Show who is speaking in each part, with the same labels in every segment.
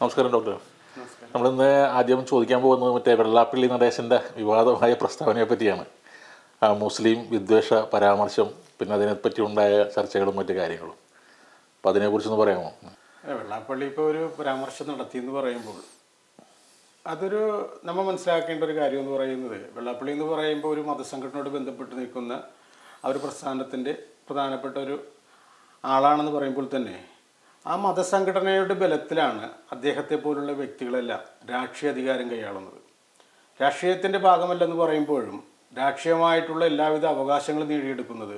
Speaker 1: നമസ്കാരം ഡോക്ടർ. നമ്മളിന്ന് ആദ്യം ചോദിക്കാൻ പോകുന്നത് മറ്റേ വെള്ളാപ്പള്ളി നടേശന്റെ വിവാദമായ പ്രസ്താവനയെ പറ്റിയാണ്. മുസ്ലിം വിദ്വേഷ പരാമർശം പിന്നെ അതിനെപ്പറ്റി ഉണ്ടായ ചർച്ചകളും മറ്റു കാര്യങ്ങളും. അപ്പോൾ അതിനെക്കുറിച്ചൊന്ന് പറയാമോ?
Speaker 2: വെള്ളാപ്പള്ളി ഇപ്പോൾ ഒരു പരാമർശം നടത്തി എന്ന് പറയുമ്പോൾ അതൊരു നമ്മൾ മനസ്സിലാക്കേണ്ട ഒരു കാര്യം എന്ന് പറയുന്നത് വെള്ളാപ്പള്ളി എന്ന് പറയുമ്പോൾ ഒരു മതസംഘടനയോട് ബന്ധപ്പെട്ട് നിൽക്കുന്ന ആ ഒരു പ്രസ്ഥാനത്തിന്റെ പ്രധാനപ്പെട്ട ഒരു ആളാണെന്ന് പറയുമ്പോൾ തന്നെ ആ മതസംഘടനയുടെ ബലത്തിലാണ് അദ്ദേഹത്തെ പോലുള്ള വ്യക്തികളെല്ലാം രാഷ്ട്രീയ അധികാരം കൈയാളുന്നത്. രാഷ്ട്രീയത്തിന്റെ ഭാഗമല്ലെന്ന് പറയുമ്പോഴും രാഷ്ട്രീയമായിട്ടുള്ള എല്ലാവിധ അവകാശങ്ങളും നേടിയെടുക്കുന്നത്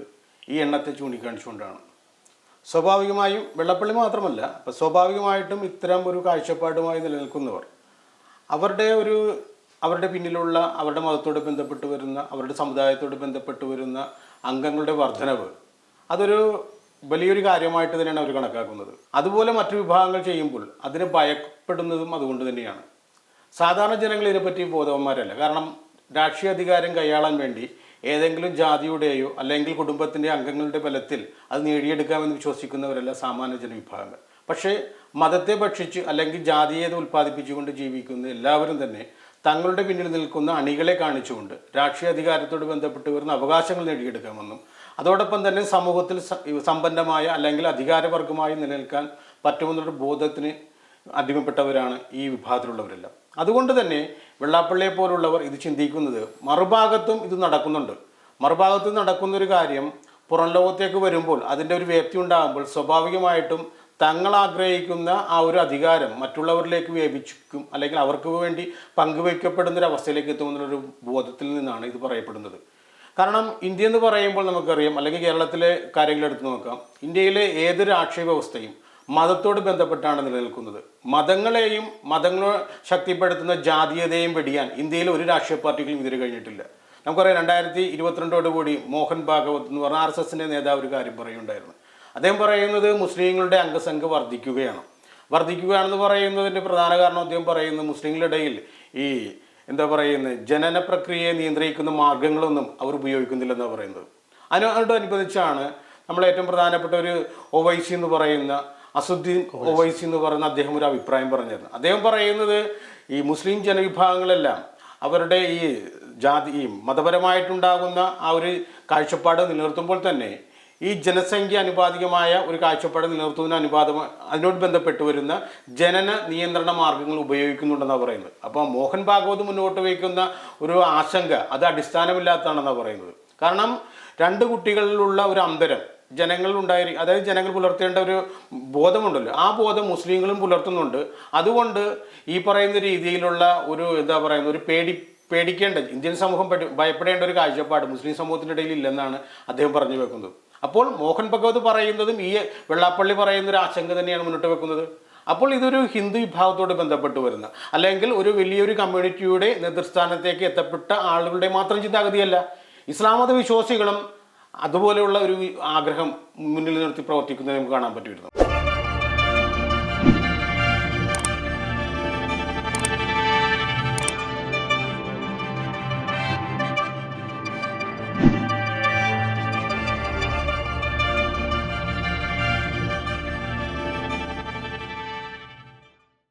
Speaker 2: ഈ എണ്ണത്തെ ചൂണ്ടിക്കാണിച്ചുകൊണ്ടാണ്. സ്വാഭാവികമായും വെള്ളപ്പള്ളി മാത്രമല്ല അപ്പം സ്വാഭാവികമായിട്ടും ഇത്തരം ഒരു കാഴ്ചപ്പാടുമായി നിലനിൽക്കുന്നവർ അവരുടെ ഒരു അവരുടെ പിന്നിലുള്ള അവരുടെ മതത്തോട് ബന്ധപ്പെട്ട് വരുന്ന അവരുടെ സമുദായത്തോട് ബന്ധപ്പെട്ട് വരുന്ന അംഗങ്ങളുടെ വർധനവ് അതൊരു വലിയൊരു കാര്യമായിട്ട് തന്നെയാണ് അവർ കണക്കാക്കുന്നത്. അതുപോലെ മറ്റു വിഭാഗങ്ങൾ ചെയ്യുമ്പോൾ അതിന് ഭയപ്പെടുന്നതും അതുകൊണ്ട് തന്നെയാണ്. സാധാരണ ജനങ്ങൾ ഇതിനെപ്പറ്റി ബോധവന്മാരല്ല. കാരണം രാഷ്ട്രീയ അധികാരം കൈയാളാൻ വേണ്ടി ഏതെങ്കിലും ജാതിയുടെയോ അല്ലെങ്കിൽ കുടുംബത്തിന്റെ അംഗങ്ങളുടെ ബലത്തിൽ അത് നേടിയെടുക്കാമെന്ന് വിശ്വസിക്കുന്നവരല്ല സാമാന്യ ജനവിഭാഗങ്ങൾ. പക്ഷേ മതത്തെ ഭക്ഷിച്ച് അല്ലെങ്കിൽ ജാതിയെ ഉൽപ്പാദിപ്പിച്ചുകൊണ്ട് ജീവിക്കുന്ന എല്ലാവരും തന്നെ തങ്ങളുടെ പിന്നിൽ നിൽക്കുന്ന അണികളെ കാണിച്ചുകൊണ്ട് രാഷ്ട്രീയ അധികാരത്തോട് ബന്ധപ്പെട്ട് വരുന്ന അവകാശങ്ങൾ നേടിയെടുക്കാമെന്നും അതോടൊപ്പം തന്നെ സമൂഹത്തിൽ സമ്പന്നമായ അല്ലെങ്കിൽ അധികാരവർഗമായി നിലനിൽക്കാൻ പറ്റുമെന്നൊരു ബോധത്തിന് അടിമപ്പെട്ടവരാണ് ഈ വിഭാഗത്തിലുള്ളവരെല്ലാം. അതുകൊണ്ട് തന്നെ വെള്ളാപ്പള്ളിയെ പോലുള്ളവർ ഇത് ചിന്തിക്കുന്നത് മറുഭാഗത്തും ഇത് നടക്കുന്നുണ്ട്. മറുഭാഗത്ത് നടക്കുന്നൊരു കാര്യം പുറം ലോകത്തേക്ക് വരുമ്പോൾ അതിന്റെ ഒരു വ്യാപ്തി ഉണ്ടാകുമ്പോൾ സ്വാഭാവികമായിട്ടും തങ്ങൾ ആഗ്രഹിക്കുന്ന ആ ഒരു അധികാരം മറ്റുള്ളവരിലേക്ക് വ്യാപിച്ചിരിക്കും അല്ലെങ്കിൽ അവർക്ക് വേണ്ടി പങ്കുവയ്ക്കപ്പെടുന്ന ഒരു അവസ്ഥയിലേക്ക് എത്തുമെന്നുള്ളൊരു ബോധത്തിൽ നിന്നാണ് ഇത് പറയപ്പെടുന്നത്. കാരണം ഇന്ത്യ എന്ന് പറയുമ്പോൾ നമുക്കറിയാം അല്ലെങ്കിൽ കേരളത്തിലെ കാര്യങ്ങൾ എടുത്തു നോക്കാം. ഇന്ത്യയിലെ ഏതൊരു ആക്ഷേപ വ്യവസ്ഥയും മതത്തോട് ബന്ധപ്പെട്ടാണ് നിലനിൽക്കുന്നത്. മതങ്ങളെയും മതങ്ങളെ ശക്തിപ്പെടുത്തുന്ന ജാതീയതയും വെടിയാൻ ഇന്ത്യയിൽ ഒരു രാഷ്ട്രീയ പാർട്ടിക്കും ഇതിന് കഴിഞ്ഞിട്ടില്ല. നമുക്കറിയാം രണ്ടായിരത്തി ഇരുപത്തിരണ്ടോടുകൂടി മോഹൻ ഭാഗവത് എന്ന് പറഞ്ഞ ആർ എസ് എസിന്റെ നേതാവ് ഒരു കാര്യം പറയുണ്ടായിരുന്നു അദ്ദേഹം പറയുന്നത് മുസ്ലിങ്ങളുടെ അംഗസംഖ്യ വർദ്ധിക്കുകയാണ്. വർദ്ധിക്കുകയാണെന്ന് പറയുന്നതിന്റെ പ്രധാന കാരണം അദ്ദേഹം പറയുന്നത് മുസ്ലിങ്ങളുടെ ഇടയിൽ ഈ എന്താ പറയുന്നത് ജനന പ്രക്രിയയെ നിയന്ത്രിക്കുന്ന മാർഗങ്ങളൊന്നും അവർ ഉപയോഗിക്കുന്നില്ലെന്നാണ് പറയുന്നത്. അതിനോടനുബന്ധിച്ചാണ് നമ്മൾ ഏറ്റവും പ്രധാനപ്പെട്ട ഒരു ഒവൈസി എന്ന് പറയുന്ന അസുദ്ദീൻ ഒവൈസി എന്ന് പറയുന്ന അദ്ദേഹം ഒരു അഭിപ്രായം പറഞ്ഞിരുന്നു. അദ്ദേഹം പറയുന്നത് ഈ മുസ്ലിം ജനവിഭാഗങ്ങളെല്ലാം അവരുടെ ഈ ജാതി ഈ മതപരമായിട്ടുണ്ടാകുന്ന ആ ഒരു കാഴ്ചപ്പാട് നിലനിർത്തുമ്പോൾ തന്നെ ഈ ജനസംഖ്യ അനുപാതികമായ ഒരു കാഴ്ചപ്പാട് നിലനിർത്തുന്നതിന് അനുപാതം അതിനോട് ബന്ധപ്പെട്ട് വരുന്ന ജനന നിയന്ത്രണ മാർഗങ്ങൾ ഉപയോഗിക്കുന്നുണ്ടെന്നാണ് പറയുന്നത്. അപ്പോൾ മോഹൻ ഭാഗവത് മുന്നോട്ട് വയ്ക്കുന്ന ഒരു ആശങ്ക അത് അടിസ്ഥാനമില്ലാത്തതാണെന്നാണ് പറയുന്നത്. കാരണം രണ്ട് കുട്ടികളിലുള്ള ഒരു അന്തരം ജനങ്ങളിൽ ഉണ്ടായി അതായത് ജനങ്ങൾ പുലർത്തേണ്ട ഒരു ബോധമുണ്ടല്ലോ. ആ ബോധം മുസ്ലിങ്ങളും പുലർത്തുന്നുണ്ട്. അതുകൊണ്ട് ഈ പറയുന്ന രീതിയിലുള്ള ഒരു എന്താ പറയുന്ന ഒരു പേടി പേടിക്കേണ്ട ഇന്ത്യൻ സമൂഹം പെടി- ഭയപ്പെടേണ്ട ഒരു കാഴ്ചപ്പാട് മുസ്ലിം സമൂഹത്തിന്റെ ഇടയിൽ ഇല്ലെന്നാണ് അദ്ദേഹം പറഞ്ഞു വെക്കുന്നത്. അപ്പോൾ മോഹൻ ഭഗവത് പറയുന്നതും ഈ വെള്ളാപ്പള്ളി പറയുന്ന ഒരു ആശങ്ക തന്നെയാണ് മുന്നോട്ട് വെക്കുന്നത്. അപ്പോൾ ഇതൊരു ഹിന്ദു വിഭാഗത്തോട് ബന്ധപ്പെട്ട് വരുന്ന അല്ലെങ്കിൽ ഒരു വലിയൊരു കമ്മ്യൂണിറ്റിയുടെ നേതൃസ്ഥാനത്തേക്ക് എത്തപ്പെട്ട ആളുകളുടെ മാത്രം ചിന്താഗതിയല്ല. ഇസ്ലാം മത വിശ്വാസികളും അതുപോലെയുള്ള ഒരു ആഗ്രഹം മുന്നിൽ നിർത്തി പ്രവർത്തിക്കുന്നത് നമുക്ക് കാണാൻ പറ്റുമായിരുന്നു